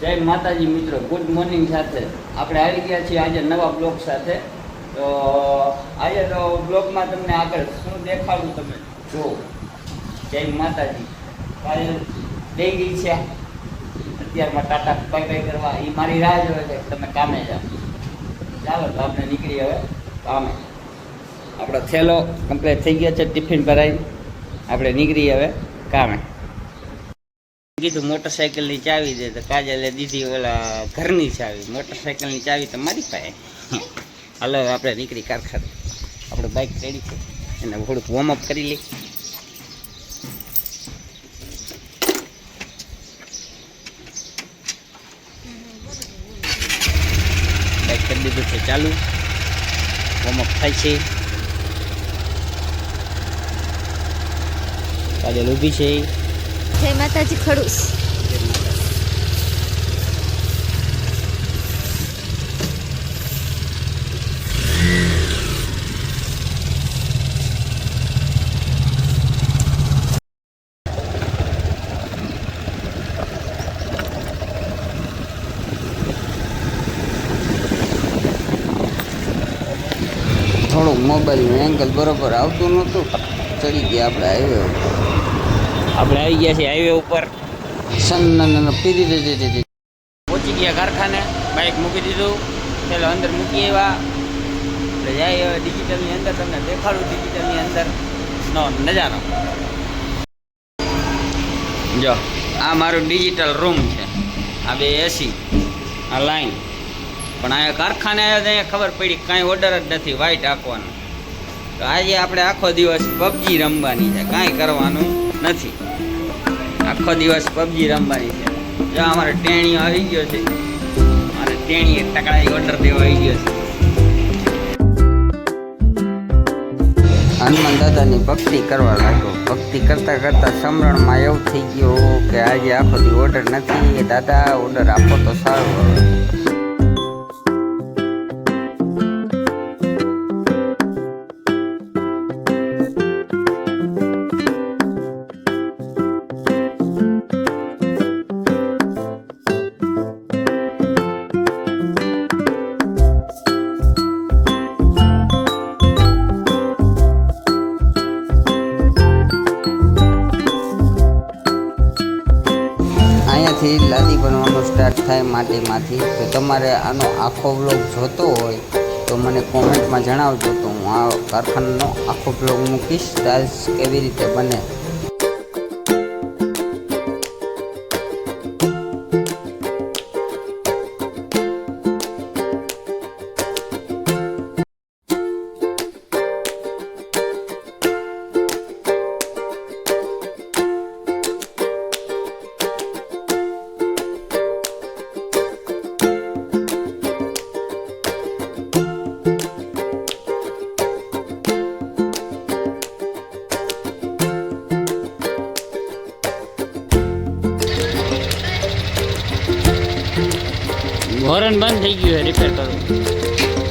જય માતાજી મિત્રો ગુડ મોર્નિંગ સાથે. આપણે આવી ગયા છીએ આજે નવા બ્લોગ સાથે. તો, આજે તો બ્લોગમાં તમને આગળ શું દેખાડું તમે? જો, જય માતાજી. ગઈ છે. અત્યારમાં ટાટા બાય બાય કરવા એ મારી રાહ જોવે છે તમે કામે જાઓ. ચાલો, તો આપણે નીકળી હવે કામે. આપણો થેલો કમ્પ્લીટ થઈ ગયો છે ટિફિન ભરાઈ. આપણે નીકળી હવે કામે. કીધું મોટરસાઇકલની ચાવી દે તો કાજલે દીધી ઓલા ઘરની ચાવી. મોટરસાઇકલની ચાવી તો પાસે. હાલો આપણે નીકળી કારખાને. આપણું બાઇક રેડી છે. એને થોડુંક વોર્મઅપ કરી લઈ બાઇક કરી દીધું છે ચાલુ. વોર્મઅપ થાય છે. કાજલ ઊભી છે. જય માતાજી ખડૂસ. થોડુંક મોબાઈલનું એંગલ બરોબર આવતું નહોતું. ચડી ગયા આપણે ઉપર આપણે આવી ગયા છીએ હાઈવે ઉપર. પહોંચી ગયા કારખાને બાઇક મૂકી દીધું. પેલો અંદર મૂકી આવ્યા. એટલે જાય હવે ડિજિટલની અંદર તમને દેખાડું ડિજિટલની અંદર. નો નજારો. જો આ મારું ડિજિટલ રૂમ છે. આ બે એસી આ લાઈન પણ આ કારખાને આવ્યા તો ખબર પડી કાંઈ ઓર્ડર જ નથી વાઇટ આપવાનો. તો આજે આપણે આખો દિવસ પબજી રમવાની છે. કાંઈ કરવાનું. નથી. આખો દિવસ પબજી રમવાની છે. જો અમારે ટેણીઓ આવી ગયો છે. મારે ટેણીએ ટકડા ઓર્ડર દેવા આવી ગયો છે. હનુમાન દાદાની ભક્તિ કરવા લાગ્યો ભક્તિ કરતા કરતા સમરણમાં એવું થઈ ગયું કે આજે આખો દી ઓર્ડર નથી. દાદા ઓર્ડર આપો તો સારું. હવે લાદી બનવાનું સ્ટાર્ટ થાય માટીમાંથી. તો તમારે આનો આખો બ્લોગ જોતો હોય તો મને કોમેન્ટમાં જણાવજો તો હું આ કારખાનાનો આખો બ્લોગ મૂકીશ. ટાઇલ્સ કેવી રીતે બને? હોરન બંધ થઈ ગયું છે રિપેર કરવું.